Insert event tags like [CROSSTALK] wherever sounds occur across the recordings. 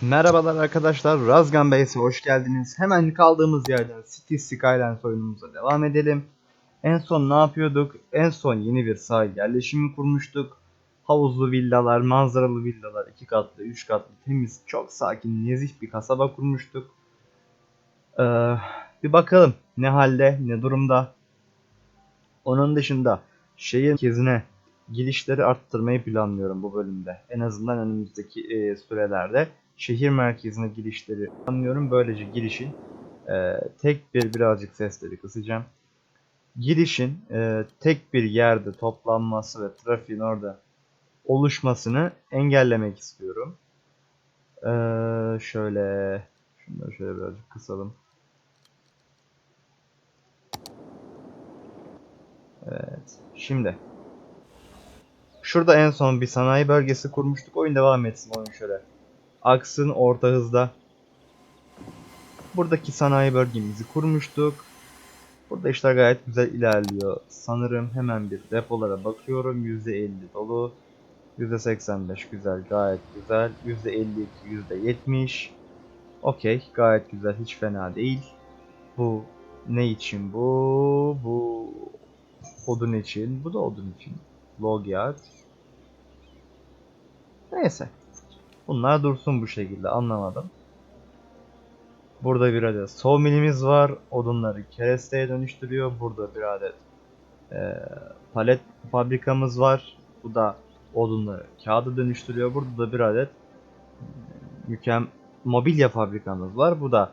Merhabalar arkadaşlar, Razgan Base'e hoş geldiniz. Hemen kaldığımız yerden City Skylines oyunumuza devam edelim. En son ne yapıyorduk? En son yeni bir sahil yerleşimi kurmuştuk. Havuzlu villalar, manzaralı villalar, iki katlı, üç katlı, temiz, çok sakin, nezih bir kasaba kurmuştuk. Ee, bir bakalım ne halde, ne durumda. Onun dışında şehir merkezine girişleri arttırmayı planlıyorum bu bölümde. En azından önümüzdeki e, sürelerde şehir merkezine girişleri planlıyorum. Böylece girişin e, tek bir birazcık sesleri kısacağım. Girişin e, tek bir yerde toplanması ve trafiğin orada oluşmasını engellemek istiyorum. E, şöyle şunları şöyle birazcık kısalım. Evet. Şimdi Şurada en son bir sanayi bölgesi kurmuştuk. Oyun devam etsin oyun şöyle. Aksın orta hızda. Buradaki sanayi bölgemizi kurmuştuk. Burada işler gayet güzel ilerliyor. Sanırım hemen bir depolara bakıyorum. %50 dolu. %85 güzel gayet güzel. %52 %70. Okey gayet güzel hiç fena değil. Bu ne için bu? Bu odun için. Bu da odun için. Log. Neyse. Bunlar dursun bu şekilde anlamadım. Burada bir adet sawmill'imiz var. Odunları keresteye dönüştürüyor. Burada bir adet e, palet fabrikamız var. Bu da odunları kağıda dönüştürüyor. Burada da bir adet mükem mobilya fabrikamız var. Bu da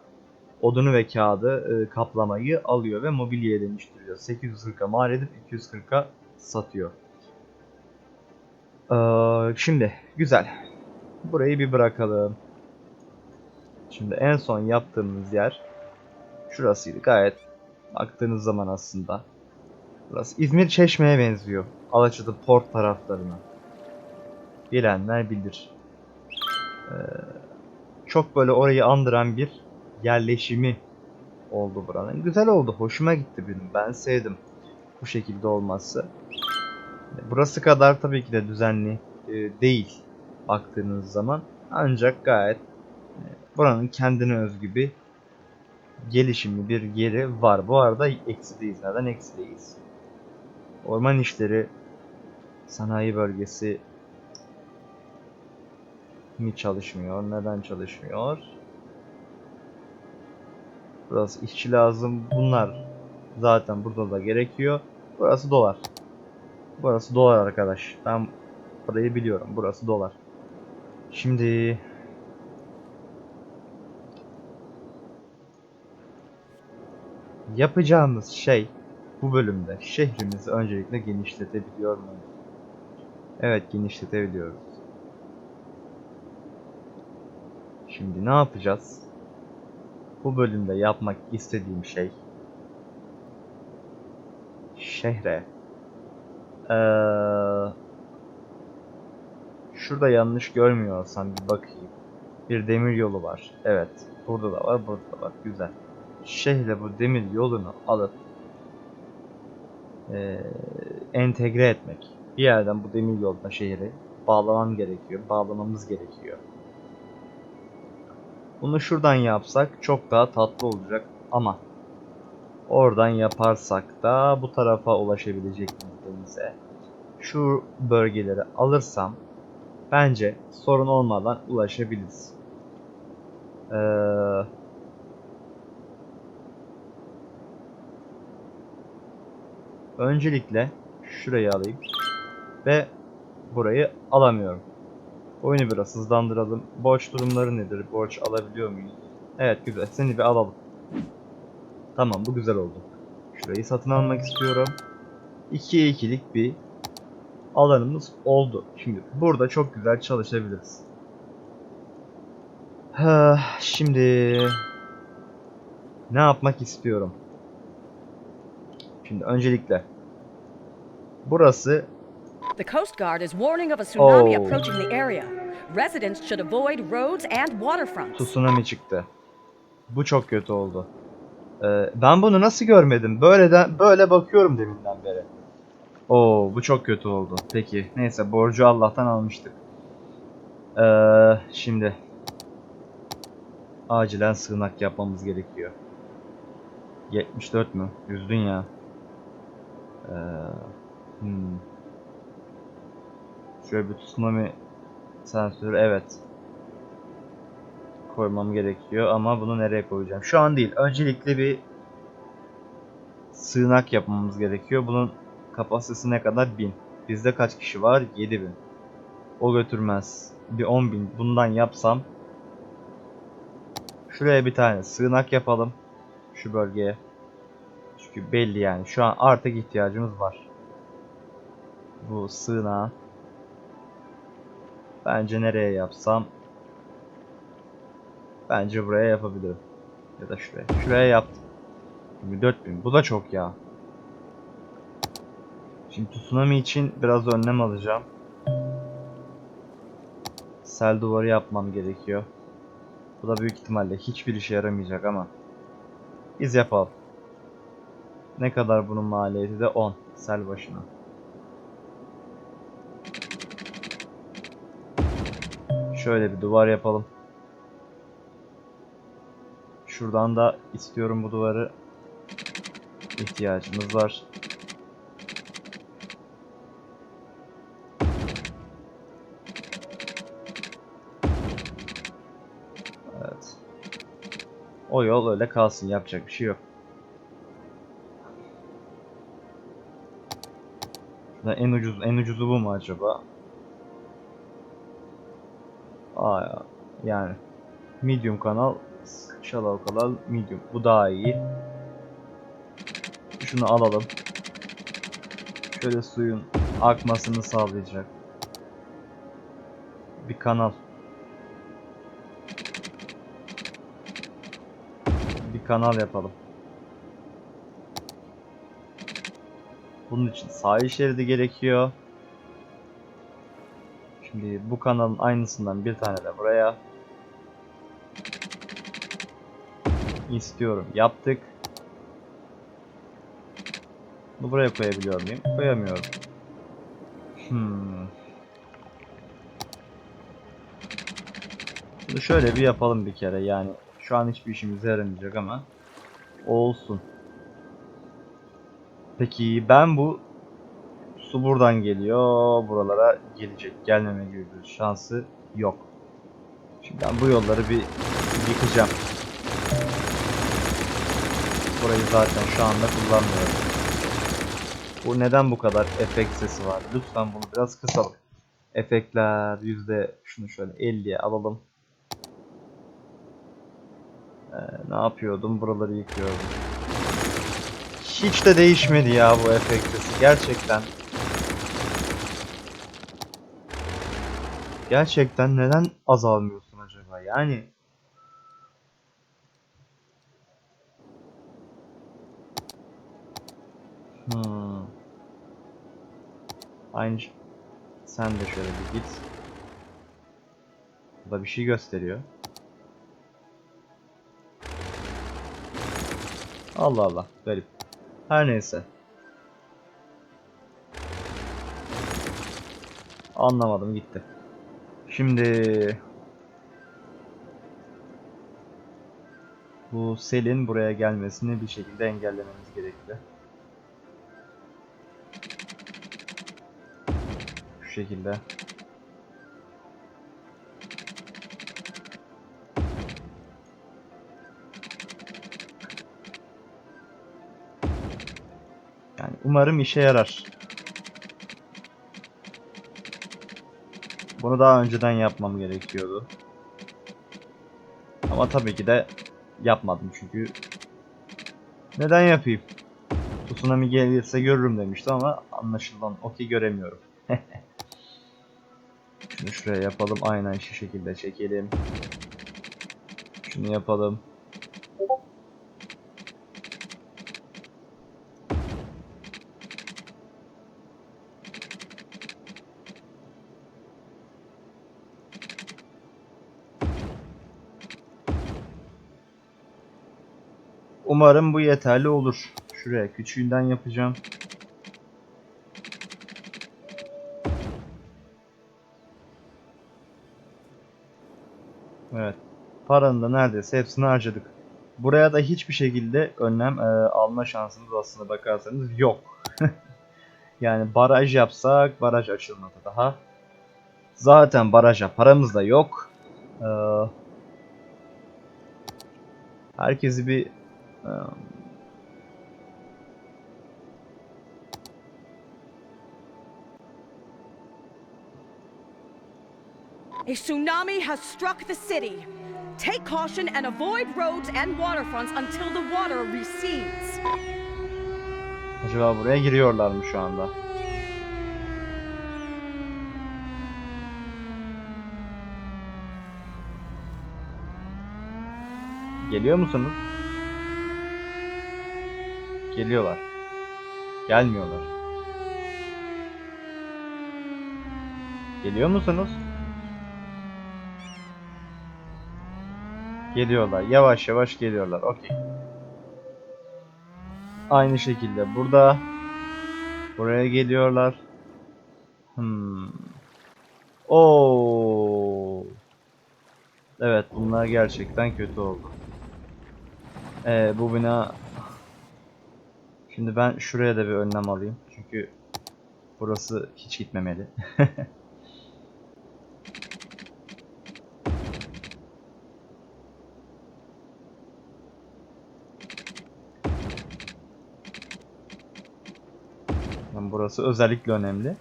odunu ve kağıdı e, kaplamayı alıyor ve mobilyaya dönüştürüyor. 840'a mal edip 240'a satıyor. Ee, şimdi güzel. Burayı bir bırakalım. Şimdi en son yaptığımız yer şurasıydı. Gayet baktığınız zaman aslında burası İzmir Çeşme'ye benziyor. Alaçatı port taraflarına. Bilenler bilir. Ee, çok böyle orayı andıran bir yerleşimi oldu buranın. Güzel oldu. Hoşuma gitti benim. Ben sevdim. Bu şekilde olması. Burası kadar tabii ki de düzenli e, değil baktığınız zaman. Ancak gayet e, buranın kendine özgü bir gelişimi bir yeri var. Bu arada eksideyiz. Neden eksideyiz? Orman işleri sanayi bölgesi mi çalışmıyor? Neden çalışmıyor? Burası işçi lazım. Bunlar zaten burada da gerekiyor. Burası dolar. Burası dolar arkadaş. Ben burayı biliyorum. Burası dolar. Şimdi yapacağımız şey bu bölümde şehrimizi öncelikle genişletebiliyor muyuz? Evet genişletebiliyoruz. Şimdi ne yapacağız? Bu bölümde yapmak istediğim şey şehre ee, şurada yanlış görmüyorsam bir bakayım. Bir demir yolu var. Evet. Burada da var, burada da var. Güzel. Şehre bu demir yolunu alıp ee, entegre etmek. Bir yerden bu demir yoluna şehri bağlamam gerekiyor. Bağlamamız gerekiyor. Bunu şuradan yapsak çok daha tatlı olacak ama oradan yaparsak da bu tarafa ulaşabilecek miyiz denize? Şu bölgeleri alırsam bence sorun olmadan ulaşabiliriz. Ee, öncelikle şurayı alayım ve burayı alamıyorum. Oyunu biraz hızlandıralım. Borç durumları nedir? Borç alabiliyor muyuz? Evet güzel. Seni bir alalım. Tamam bu güzel oldu. Şurayı satın almak istiyorum. 2'ye 2'lik bir alanımız oldu. Şimdi burada çok güzel çalışabiliriz. Ha, şimdi ne yapmak istiyorum? Şimdi öncelikle burası The Coast Guard is warning of a tsunami Oh. approaching the area. Residents should avoid roads and waterfronts. tsunami çıktı. Bu çok kötü oldu. Ee, ben bunu nasıl görmedim? Böyle de, böyle bakıyorum deminden beri. Oo bu çok kötü oldu. Peki neyse borcu Allah'tan almıştık. Ee, şimdi acilen sığınak yapmamız gerekiyor. 74 mü? Üzdün ya. Ee, hmm. Şöyle bir tsunami sensörü evet. Koymam gerekiyor ama bunu nereye koyacağım? Şu an değil. Öncelikle bir sığınak yapmamız gerekiyor. Bunun kapasitesi ne kadar? 1000. Bizde kaç kişi var? 7000. O götürmez. Bir 10.000 bundan yapsam Şuraya bir tane sığınak yapalım. Şu bölgeye. Çünkü belli yani. Şu an artık ihtiyacımız var. Bu sığınağı. Bence nereye yapsam. Bence buraya yapabilirim. Ya da şuraya. Şuraya yaptım. 4000. Bu da çok ya. Şimdi tsunami için biraz önlem alacağım. Sel duvarı yapmam gerekiyor. Bu da büyük ihtimalle hiçbir işe yaramayacak ama biz yapalım. Ne kadar bunun maliyeti de 10 sel başına. Şöyle bir duvar yapalım. Şuradan da istiyorum bu duvarı. İhtiyacımız var. O yol öyle kalsın. Yapacak bir şey yok. Şurada en ucuz en ucuzu bu mu acaba? Aa ya. Yani medium kanal shallow kanal medium. Bu daha iyi. Şunu alalım. Şöyle suyun akmasını sağlayacak. Bir kanal. Kanal yapalım. Bunun için sahil şeridi gerekiyor. Şimdi bu kanalın aynısından bir tane de buraya istiyorum. Yaptık. Bunu buraya koyabiliyor muyum? Koyamıyorum. Hmm. Bunu şöyle bir yapalım bir kere yani şu an hiçbir işimize yaramayacak ama olsun. Peki ben bu su buradan geliyor buralara gelecek gelmeme gibi bir şansı yok. Şimdi ben bu yolları bir yıkacağım. Burayı zaten şu anda kullanmıyorum. Bu neden bu kadar efekt sesi var? Lütfen bunu biraz kısalım. Efektler yüzde şunu şöyle 50'ye alalım. Ee, ne yapıyordum? Buraları yıkıyordum. Hiç de değişmedi ya bu efekt sesi. Gerçekten. Gerçekten neden azalmıyorsun acaba? Yani Hmm. Aynı sen de şöyle bir git. Bu da bir şey gösteriyor. Allah Allah garip. Her neyse. Anlamadım gitti. Şimdi bu selin buraya gelmesini bir şekilde engellememiz gerekli. Şu şekilde. Umarım işe yarar. Bunu daha önceden yapmam gerekiyordu. Ama tabii ki de yapmadım çünkü neden yapayım? Tsunami gelirse görürüm demiştim ama anlaşılan o ki göremiyorum. [LAUGHS] Şunu şuraya yapalım aynen şu şekilde çekelim. Şunu yapalım. Umarım bu yeterli olur. Şuraya küçüğünden yapacağım. Evet. Paranın da neredeyse hepsini harcadık. Buraya da hiçbir şekilde önlem e, alma şansımız aslında bakarsanız yok. [LAUGHS] yani baraj yapsak baraj açılmadı daha. Zaten baraja paramız da yok. Ee, herkesi bir A tsunami has struck the city. Take caution and avoid roads and waterfronts until the water recedes. acaba buraya giriyorlar mı şu anda? Geliyor musunuz? Geliyorlar. Gelmiyorlar. Geliyor musunuz? Geliyorlar. Yavaş yavaş geliyorlar. Okey. Aynı şekilde burada buraya geliyorlar. Hmm. Oo. Evet, bunlar gerçekten kötü oldu. Ee, bu bina Şimdi ben şuraya da bir önlem alayım. Çünkü burası hiç gitmemeli. [LAUGHS] Yani burası özellikle önemli.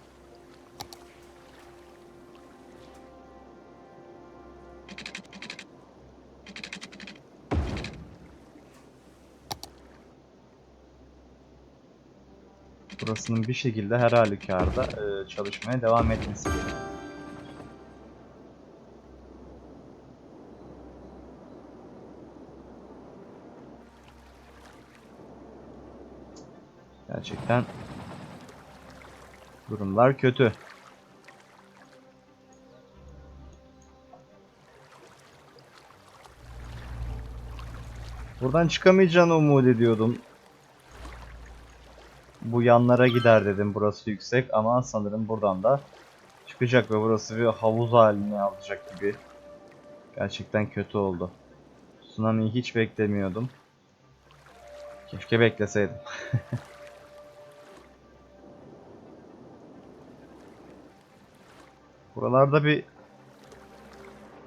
Burasının bir şekilde her halükarda e, çalışmaya devam etmesi gerekiyor. Gerçekten durumlar kötü. Buradan çıkamayacağını umut ediyordum. Bu yanlara gider dedim burası yüksek ama sanırım buradan da çıkacak ve burası bir havuz haline alacak gibi. Gerçekten kötü oldu. Tsunami'yi hiç beklemiyordum. Keşke bekleseydim. [LAUGHS] Buralarda bir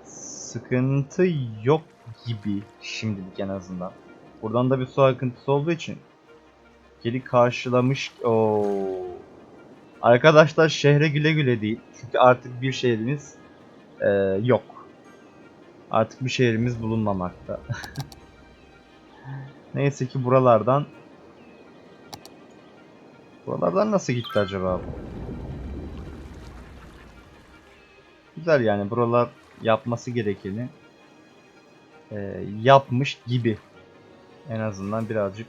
sıkıntı yok gibi şimdilik en azından. Buradan da bir su akıntısı olduğu için geri karşılamış. Oo. Arkadaşlar şehre güle güle değil. Çünkü artık bir şehrimiz e, yok. Artık bir şehrimiz bulunmamakta. [LAUGHS] Neyse ki buralardan Buralardan nasıl gitti acaba bu? Güzel yani buralar yapması gerekeni e, yapmış gibi. En azından birazcık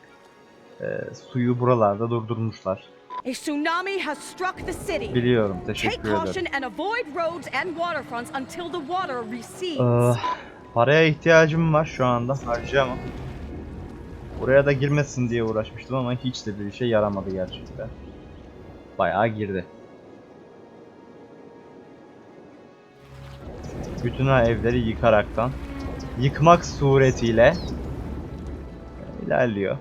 e, suyu buralarda durdurmuşlar. A tsunami has struck the city. Biliyorum, Take teşekkür caution ederim. and avoid roads and waterfronts until the water recedes. Ee, paraya ihtiyacım var şu anda, harcayamam. Buraya da girmesin diye uğraşmıştım ama hiç de bir şey yaramadı gerçekten. Bayağı girdi. Bütün evleri yıkaraktan, yıkmak suretiyle ilerliyor.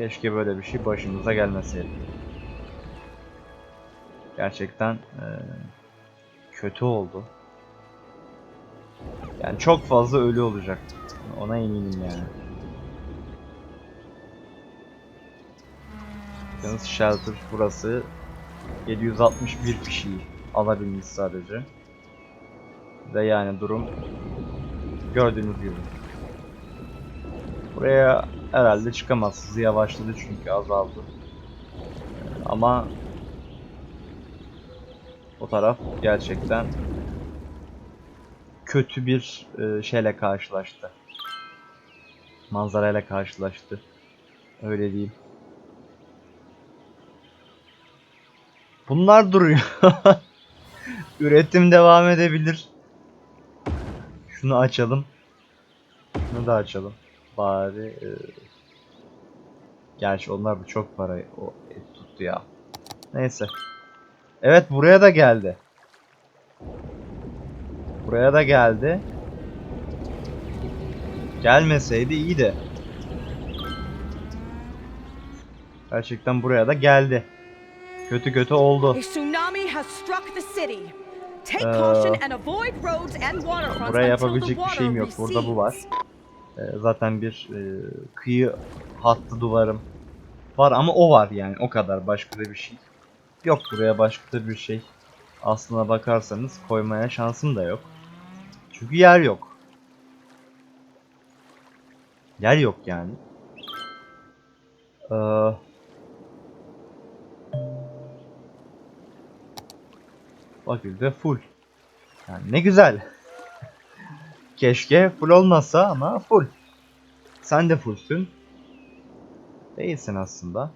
Keşke böyle bir şey başımıza gelmeseydi. Gerçekten eee, kötü oldu. Yani çok fazla ölü olacak. Ona eminim yani. Yalnız shelter burası 761 kişiyi alabilmiş sadece. Ve yani durum gördüğünüz gibi. Buraya herhalde çıkamaz. Hızı yavaşladı çünkü azaldı. Ama o taraf gerçekten kötü bir e, şeyle karşılaştı. Manzarayla karşılaştı. Öyle diyeyim. Bunlar duruyor. [LAUGHS] Üretim devam edebilir. Şunu açalım. Şunu da açalım. Bari e... Gerçi onlar da çok para o et tuttu ya. Neyse. Evet buraya da geldi. Buraya da geldi. Gelmeseydi iyiydi. Gerçekten buraya da geldi. Kötü kötü oldu. Ee, Buraya yapabilecek bir şeyim yok. Burada bu var. Ee, zaten bir e, kıyı hattı duvarım var ama o var yani o kadar. Başka da bir şey yok. Buraya başka da bir şey aslına bakarsanız koymaya şansım da yok. Çünkü yer yok. Yer yok yani. Ee, fakülte full. Yani ne güzel keşke full olmasa ama full sen de fullsün. Değilsin aslında.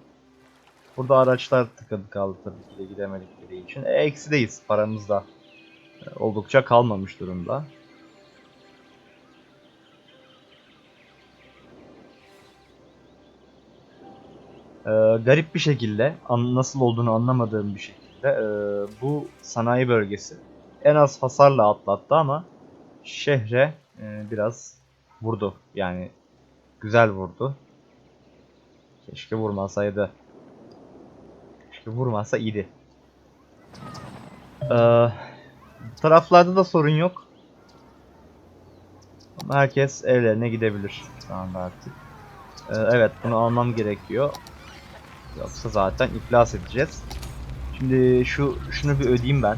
Burada araçlar tıkadı kaldı tabii ki de gidemedikleri için. E, eksideyiz. Paramız da e, oldukça kalmamış durumda. E, garip bir şekilde, an- nasıl olduğunu anlamadığım bir şekilde e, bu sanayi bölgesi en az hasarla atlattı ama şehre e, biraz vurdu. Yani güzel vurdu. Keşke vurmasaydı. Keşke vurmasa iyiydi. Ee, taraflarda da sorun yok. Herkes evlerine gidebilir şu anda artık. Ee, evet bunu almam gerekiyor. Yoksa zaten iflas edeceğiz. Şimdi şu şunu bir ödeyeyim ben.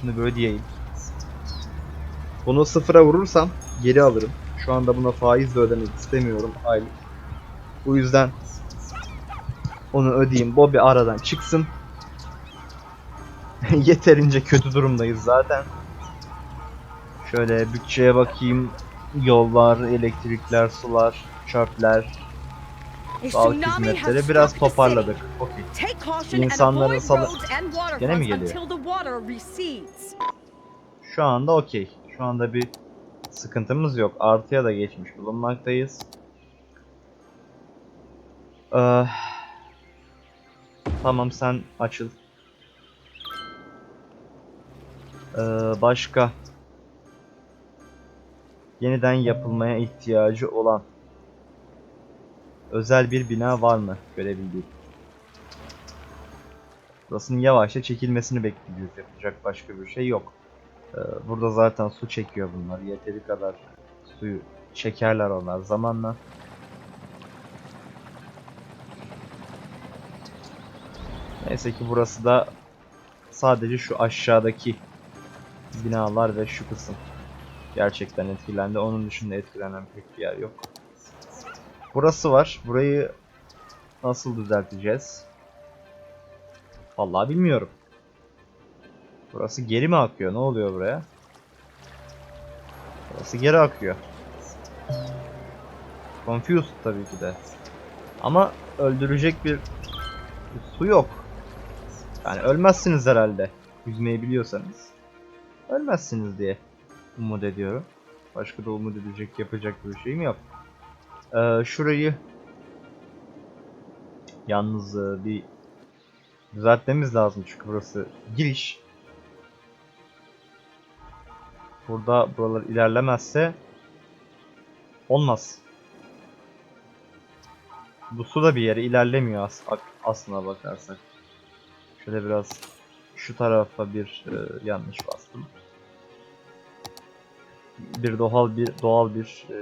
Şunu bir ödeyeyim. Bunu sıfıra vurursam geri alırım. Şu anda buna faiz de ödemek istemiyorum aylık. Bu yüzden onu ödeyeyim. Bobby aradan çıksın. [LAUGHS] Yeterince kötü durumdayız zaten. Şöyle bütçeye bakayım. Yollar, elektrikler, sular, çöpler, sağlık hizmetleri biraz toparladık. Okey. Take caution and İnsanları avoid salı- Gene mi geliyor? Şu anda okey. Şu anda bir sıkıntımız yok. Artıya da geçmiş bulunmaktayız. Ee, tamam sen açıl. Ee, başka yeniden yapılmaya ihtiyacı olan özel bir bina var mı görebildiğim? Burasının yavaşça çekilmesini bekliyoruz. Yapacak başka bir şey yok. Ee, Burada zaten su çekiyor bunlar. Yeteri kadar suyu çekerler onlar zamanla. Neyse ki burası da sadece şu aşağıdaki binalar ve şu kısım gerçekten etkilendi. Onun dışında etkilenen pek bir yer yok. Burası var. Burayı nasıl düzelteceğiz? Vallahi bilmiyorum. Burası geri mi akıyor? Ne oluyor buraya? Burası geri akıyor. Confused tabii ki de. Ama öldürecek bir, su yok. Yani ölmezsiniz herhalde. Yüzmeyi biliyorsanız. Ölmezsiniz diye umut ediyorum. Başka da umut edecek yapacak bir şeyim yok. Ee, şurayı yalnız e, bir düzeltmemiz lazım çünkü burası giriş. Burada buralar ilerlemezse olmaz. Bu su da bir yere ilerlemiyor as aslına bakarsak. Şöyle biraz şu tarafa bir e, yanlış bastım. Bir doğal bir doğal bir e,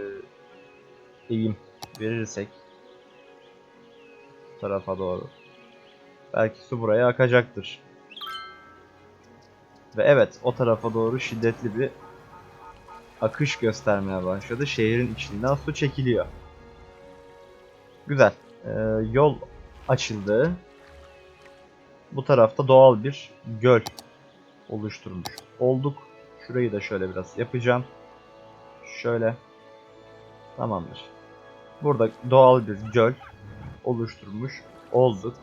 eğim verirsek bu tarafa doğru. Belki su buraya akacaktır. Ve evet o tarafa doğru şiddetli bir akış göstermeye başladı. Şehrin içinden su çekiliyor. Güzel. Ee, yol açıldı. Bu tarafta doğal bir göl oluşturmuş olduk. Şurayı da şöyle biraz yapacağım. Şöyle. Tamamdır. Burada doğal bir göl oluşturmuş olduk.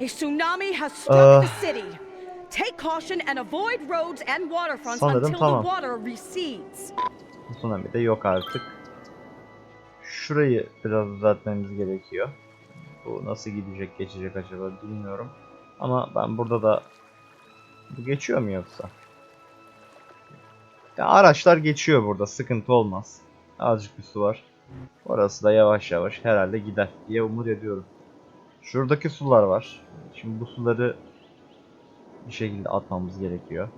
A tsunami has struck Uh, the city. Take caution and avoid roads and waterfronts sanırım until tamam. the water recedes. Tsunami de yok artık. Şurayı biraz düzeltmemiz gerekiyor. Bu nasıl gidecek geçecek acaba bilmiyorum. Ama ben burada da bu geçiyor mu yoksa? Ya araçlar geçiyor burada. Sıkıntı olmaz. Azıcık bir su var. Orası da yavaş yavaş herhalde gider diye umut ediyorum. Şuradaki sular var. Şimdi bu suları bir şekilde atmamız gerekiyor.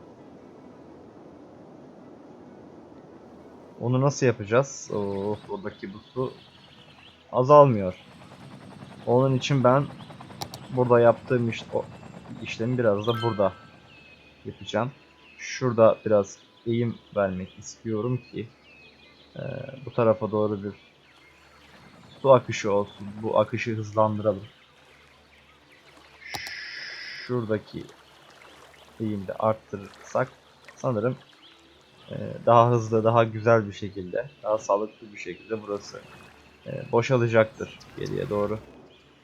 Onu nasıl yapacağız? Oh, oradaki bu su azalmıyor. Onun için ben burada yaptığım iş, o, işlemi biraz da burada yapacağım. Şurada biraz eğim vermek istiyorum ki eee, bu tarafa doğru bir su akışı olsun. Bu akışı hızlandıralım. Şuradaki eğimde arttırırsak sanırım eee, daha hızlı, daha güzel bir şekilde, daha sağlıklı bir şekilde burası eee, boşalacaktır geriye doğru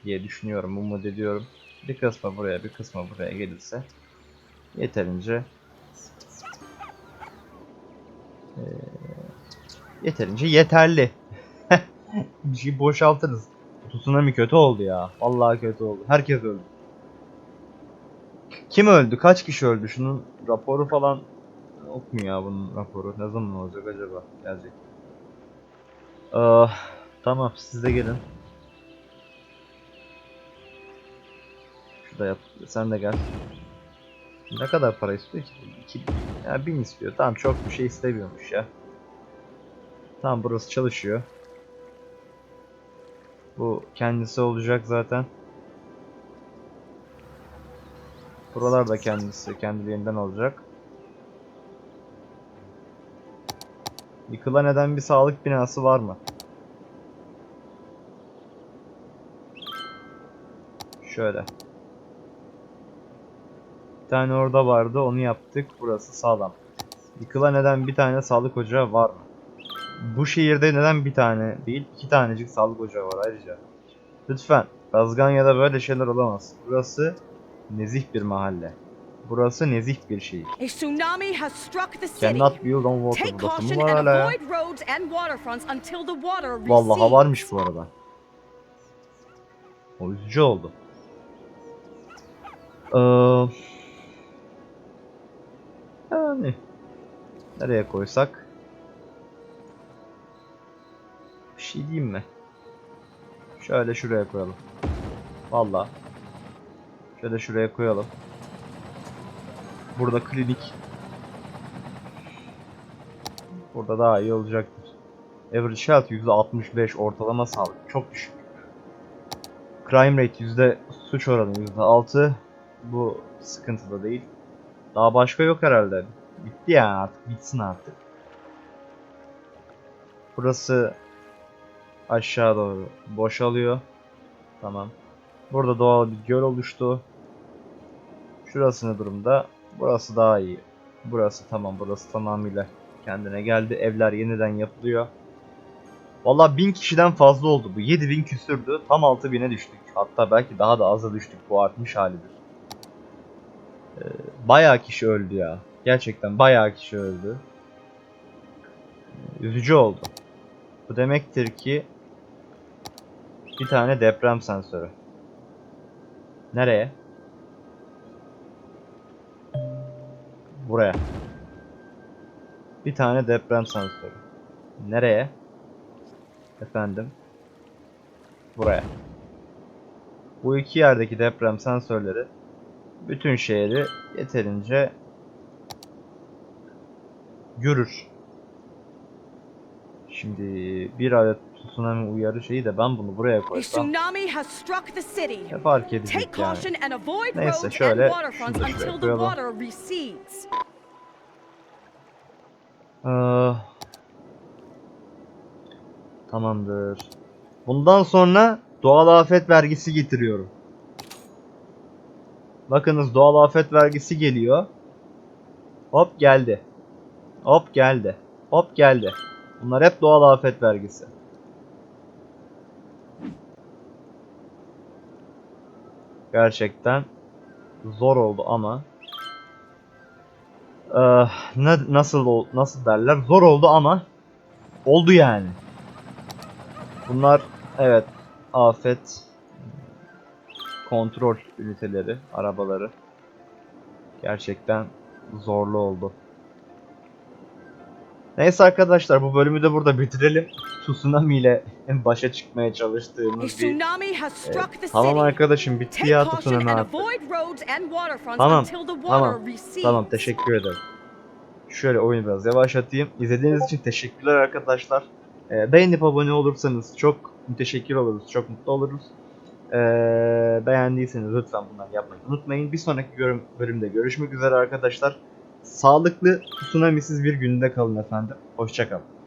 diye düşünüyorum, umut ediyorum. Bir kısmı buraya, bir kısmı buraya gelirse yeterince eee, yeterince yeterli. [LAUGHS] bir şey boşaltırız. Tsunami kötü oldu ya. Vallahi kötü oldu. Herkes öldü. Kim öldü? Kaç kişi öldü? Şunun raporu falan yok mu ya bunun raporu? Ne zaman olacak acaba? Gelecek. Ah, tamam siz de gelin. Şurada yap. Sen de gel. Ne kadar para istiyor ki? 2 ya 1000 istiyor. Tamam çok bir şey istemiyormuş ya. Tamam burası çalışıyor. Bu kendisi olacak zaten. Buralar da kendisi kendiliğinden olacak. Yıkılan eden bir sağlık binası var mı? Şöyle. Bir tane orada vardı onu yaptık. Burası sağlam. Yıkılan neden bir tane sağlık ocağı var mı? Bu şehirde neden bir tane değil iki tanecik sağlık ocağı var ayrıca. Lütfen Razganya'da böyle şeyler olamaz. Burası nezih bir mahalle. Burası nezih bir şehir. Cannot build on water. Burası mı var hala ya? Vallahi varmış bu arada. O üzücü oldu. Ee, yani nereye koysak? Bir şey diyeyim mi? Şöyle şuraya koyalım. Vallahi. Şöyle şuraya koyalım. Burada klinik. Burada daha iyi olacaktır. Average health %65 ortalama sağlık çok düşük. Crime rate yüzde suç oranı %6 bu sıkıntıda değil. Daha başka yok herhalde. Bitti yani artık bitsin artık. Burası aşağı doğru boşalıyor. Tamam. Burada doğal bir göl oluştu. Şurası ne durumda? Burası daha iyi. Burası tamam. Burası tamamıyla kendine geldi. Evler yeniden yapılıyor. Valla 1000 kişiden fazla oldu bu. 7000 küsürdü. Tam 6000'e düştük. Hatta belki daha da aza düştük. Bu artmış halidir. Ee, bayağı kişi öldü ya. Gerçekten bayağı kişi öldü. Ee, Üzücü oldu. Bu demektir ki bir tane deprem sensörü. Nereye? Buraya. Bir tane deprem sensörü. Nereye? Efendim. Buraya. Bu iki yerdeki deprem sensörleri bütün şehri yeterince görür. Şimdi bir adet tsunami uyarı şeyi de ben bunu buraya koysam ne fark edecek yani. Neyse, şöyle, şunu da koyalım. Ee, tamamdır. Bundan sonra doğal afet vergisi getiriyorum. Bakınız doğal afet vergisi geliyor. Hop geldi. Hop geldi. Hop geldi. Bunlar hep doğal afet vergisi. Gerçekten zor oldu ama Eee, ne, nasıl nasıl derler? Zor oldu ama oldu yani. Bunlar evet afet kontrol üniteleri, arabaları gerçekten zorlu oldu. Neyse arkadaşlar bu bölümü de burada bitirelim. Tsunami ile başa çıkmaya çalıştığımız bir... the Tamam arkadaşım bitti ya tsunami artık. Tamam, Tamam. Tamam teşekkür ederim. Şöyle oyunu biraz yavaşlatayım. İzlediğiniz için teşekkürler arkadaşlar. Ee, beğenip abone olursanız çok müteşekkir oluruz. Çok mutlu oluruz. Ee, beğendiyseniz lütfen bunları yapmayı unutmayın. Bir sonraki bölümde görüşmek üzere arkadaşlar. Sağlıklı, tsunamisiz bir günde kalın efendim. Hoşçakalın.